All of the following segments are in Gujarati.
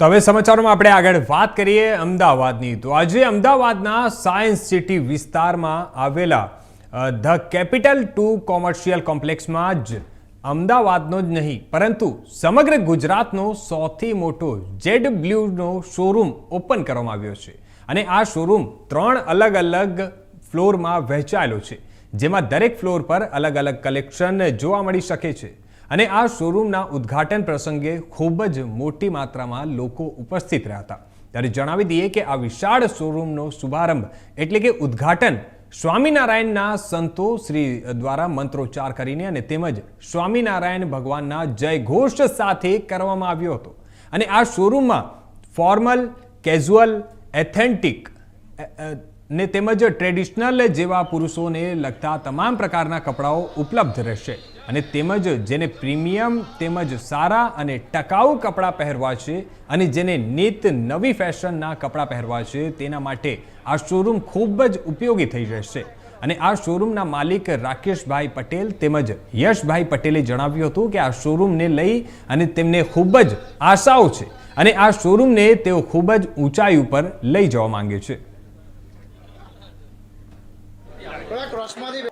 તો હવે સમાચારોમાં આપણે આગળ વાત કરીએ અમદાવાદની. તો આજે અમદાવાદના સાયન્સ સિટી વિસ્તારમાં આવેલા ધ કેપિટલ ટુ કોમર્શિયલ કોમ્પ્લેક્સમાં જ અમદાવાદનો જ નહીં, પરંતુ સમગ્ર ગુજરાતનો સૌથી મોટો જેડ બ્લ્યુનો શોરૂમ ઓપન કરવામાં આવ્યો છે. અને આ શોરૂમ ત્રણ અલગ અલગ ફ્લોરમાં વહેંચાયેલો છે, જેમાં દરેક ફ્લોર પર અલગ અલગ કલેક્શન જોવા મળી શકે છે. અને આ શોરૂમના ઉદ્ઘાટન પ્રસંગે ખૂબ જ મોટી માત્રામાં લોકો ઉપસ્થિત રહ્યા હતા. ત્યારે જણાવી દઈએ કે આ વિશાળ શોરૂમનો શુભારંભ એટલે કે ઉદ્ઘાટન સ્વામિનારાયણના સંતો શ્રી દ્વારા મંત્રોચ્ચાર કરીને અને તેમજ સ્વામિનારાયણ ભગવાનના જય ઘોષ સાથે કરવામાં આવ્યો હતો. અને આ શોરૂમમાં ફોર્મલ, કેઝ્યુઅલ, એથેન્ટિક ને તેમજ ટ્રેડિશનલ જેવા પુરુષોને લગતા તમામ પ્રકારના કપડાઓ ઉપલબ્ધ રહેશે. અને તેમજ જેને પ્રીમિયમ તેમજ સારા અને ટકાઉ કપડાં પહેરવા છે અને જેને નિત નવી ફેશનના કપડાં પહેરવા છે તેના માટે આ શોરૂમ ખૂબ જ ઉપયોગી થઈ રહેશે. અને આ શોરૂમના માલિક રાકેશભાઈ પટેલ તેમજ યશભાઈ પટેલે જણાવ્યું હતું કે આ શોરૂમને લઈ અને તેમને ખૂબ જ આશાઓ છે. અને આ શોરૂમને તેઓ ખૂબ જ ઊંચાઈ ઉપર લઈ જવા માંગે છે. થોડા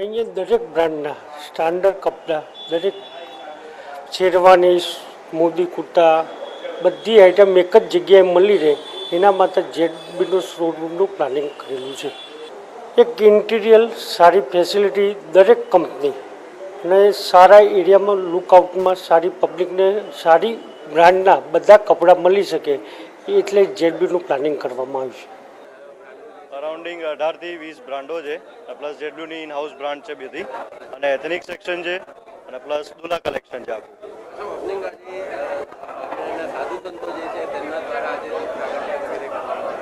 અહીંયા દરેક બ્રાન્ડના, સ્ટાન્ડર્ડ કપડાં, દરેક શેરવાની, મોદી કુર્તા, બધી આઈટમ એક જ જગ્યાએ મળી રહે. એના માટે જેડબીનું શોરૂમનું પ્લાનિંગ કરેલું છે. એક ઇન્ટિરિયર સારી ફેસિલિટી દરેક કંપની અને સારા એરિયામાં લુકઆઉટમાં સારી પબ્લિકને સારી બ્રાન્ડના બધા કપડાં મળી શકે, એટલે જેડબીનું પ્લાનિંગ કરવામાં આવ્યું છે. અરાઉન્ડિંગ અઢારથી વીસ બ્રાન્ડો છે. પ્લસ જેડબ્લ્યુની ઇન હાઉસ બ્રાન્ડ છે બધી અને એથનિક સેક્શન છે. અને પ્લસ દુલા કલેક્શન છે આપણું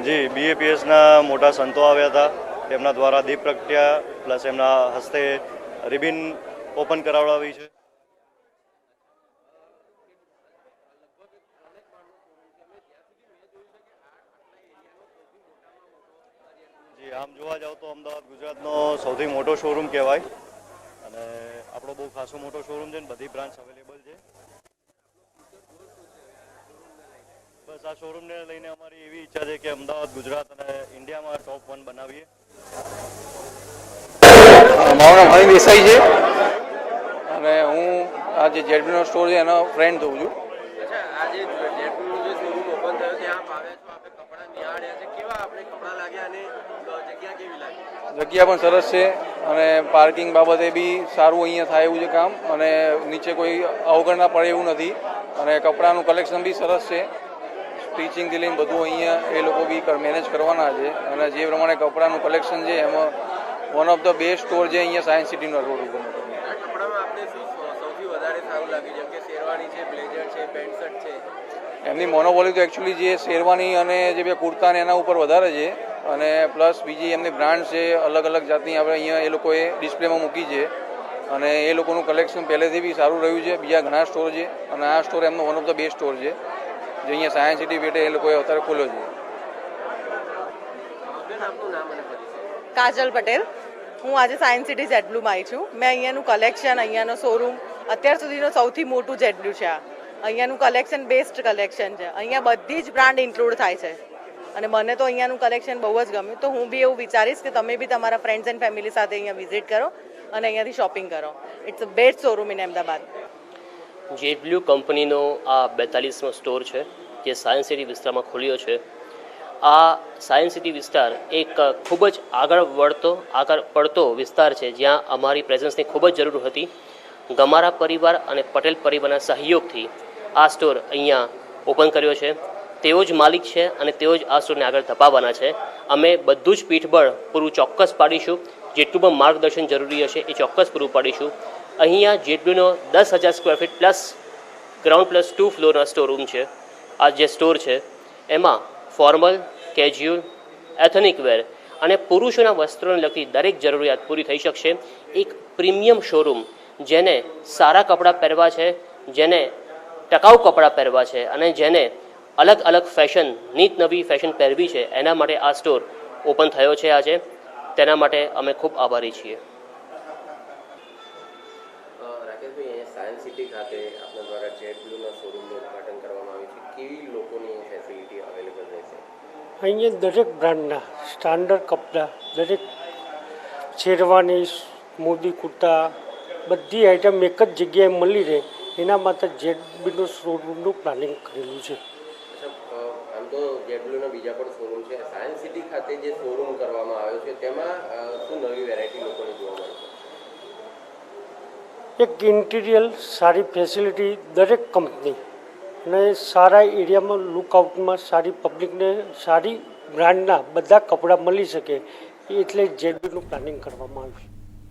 જી બીએપીએસના મોટા સંતો આવ્યા હતા. તેમના દ્વારા દીપ પ્રગટ્યા. પ્લસ એમના હસ્તે રિબિન ઓપન કરાવડાવી છે. આમ જોવા જાવ તો અમદાવાદ ગુજરાતનો સૌથી મોટો શોરૂમ કહેવાય. અને આપણો બહુ ખાસો મોટો શોરૂમ છે ને બધી બ્રાન્ચ અવેલેબલ છે. બસ આ શોરૂમને લઈને અમારી એવી ઈચ્છા છે કે અમદાવાદ ગુજરાત અને ઇન્ડિયામાં ટોપ વન બનાવીએ. મારું નામ હરિ દેસાઈ છે. અને હું આ જે જેડબીનો સ્ટોર છે એનો ફ્રેન્ડ થઉં છું. આજે જેટલું જે શોરૂમ ઓપન થયો ત્યાં આપ આવ્યા છો આપણે કપડાં નિહાળ્યા છે કેવા આપણે કપડાં લાગ્યા અને અ, જગ્યા પણ સરસ છે અને પાર્કિંગ બાબતે બી સારું અહીંયા થાય એવું છે કામ અને નીચે કોઈ અવગણના પડે એવું નથી અને કપડાનું કલેક્શન બી સરસ છે. સ્ટિચિંગથી લઈને બધું અહીંયા એ લોકો બી મેનેજ કરવાના છે અને જે પ્રમાણે કપડાનું કલેક્શન છે એમાં one of the best store છે અહીંયા સાયન્સ સિટીનો રોડ ઉપર. સારું લાગ્યું જેમ કે શેરવાની છે બ્લેઝર છે પેન્ટ શર્ટ છે. એમની મોનોપોલી તો એકચ્યુઅલી જે શેરવાની અને જે બે કુર્તા ને એના ઉપર વધારે છે અને પ્લસ બીજી એમની બ્રાન્ડ છે અલગ અલગ જાતની આપણે અહીંયા એ લોકોએ ડિસ્પ્લેમાં મૂકી છે. અને એ લોકોનું કલેક્શન પહેલેથી બી સારું રહ્યું છે બીજા ઘણા સ્ટોર છે અને આ સ્ટોર એમનો one of the best store છે જે અહીંયા સાયન્સ સિટી પેટે એ લોકોએ અત્યારે ખોલ્યો છે. બેન આપનું નામ અને પરિચય? કાજલ પટેલ. હું આજે સાયન્સ સિટી જેટબ્લુમાં આવી છું. મેં અહીંયાનું કલેક્શન અહીંયાનો શોરૂમ અત્યાર સુધીનો સૌથી મોટું જેટબ્લુ છે આ. અહીંયાનું કલેક્શન બેસ્ટ કલેક્શન છે. અહીંયા બધી જ બ્રાન્ડ ઇન્ક્લુડ થાય છે. અને મને તો અહીંયાનું કલેક્શન બહુ જ ગમ્યું. તો હું બી એવું વિચારીશ કે તમે બી તમારા ફ્રેન્ડ્સ એન્ડ ફેમિલી સાથે અહીંયા વિઝિટ કરો અને અહીંયાથી શોપિંગ કરો. It's a best showroom in Ahmedabad jet કંપનીનો આ બેતાલીસમો સ્ટોર છે, જે સાયન્સ સિટી વિસ્તારમાં ખુલ્યો છે, આ સાયન્સ સિટી વિસ્તાર એક ખૂબ જ આગળ વળતો, આગળ પડતો વિસ્તાર છે, જ્યાં અમારી પ્રેઝન્સની ખૂબ જ જરૂર હતી. ગમારા પરિવાર અને પટેલ પરિવારના સહયોગથી આ સ્ટોર અહીંયા ઓપન કર્યો છે. તેઓ જ માલિક છે અને તેઓ જ આ સ્ટોરને આગળ ધપાવવાના છે. અમે બધું જ પીઠબળ પૂરું ચોક્કસ પાડીશું. જેટલું પણ માર્ગદર્શન જરૂરી હશે એ ચોક્કસ પૂરું પાડીશું. અહીંયા જેટલુંનો દસ હજાર square feet plus ground plus two ફ્લોરના store room છે. આ જે સ્ટોર છે, એમાં ફોર્મલ કેજ્યુઅલ એથનિક વેર અને પુરુષોના વસ્ત્રોને લગતી દરેક જરૂરિયાત પૂરી થઈ શકશે. એક પ્રીમિયમ શોરૂમ જેને સારા કપડાં પહેરવા છે જેને ટકાઉ કપડાં પહેરવા છે અને જેને અલગ અલગ ફેશન નીત નવી ફેશન પહેરવી છે એના માટે આ સ્ટોર ઓપન થયો છે આજે. તેના માટે અમે ખૂબ આભારી છીએ. સાયન્સ સિટી ખાતે આપના દ્વારા જેટ બ્લુના શોરૂમનું ઉદ્ઘાટન કરવામાં આવ્યું છે. કેવી લોકોની ફેસિલિટી અવેલેબલ રહેશે અહીંયા દરેક બ્રાન્ડના સ્ટાન્ડર્ડ કપડાં દરેક શેરવાની મોદી કુર્તા બધી આઈટમ એક જ જગ્યાએ મળી રહે. એના માટે જેડબીનું શોરૂમનું પ્લાનિંગ કરેલું છે. આમ તો જેટબ્લુના બીજા પણ શોરૂમ છે. સાયન્સ સિટી ખાતે જે શોરૂમ કરવામાં આવ્યો છે તેમાં શું નવી વેરાયટી લોકોને જોવા મળશે એક ઇન્ટિરિયર સારી ફેસિલિટી દરેક કંપની અને સારા એરિયામાં લુકઆઉટમાં સારી પબ્લિકને સારી બ્રાન્ડના બધા કપડાં મળી શકે એટલે જેડબીનું પ્લાનિંગ કરવામાં આવ્યું છે.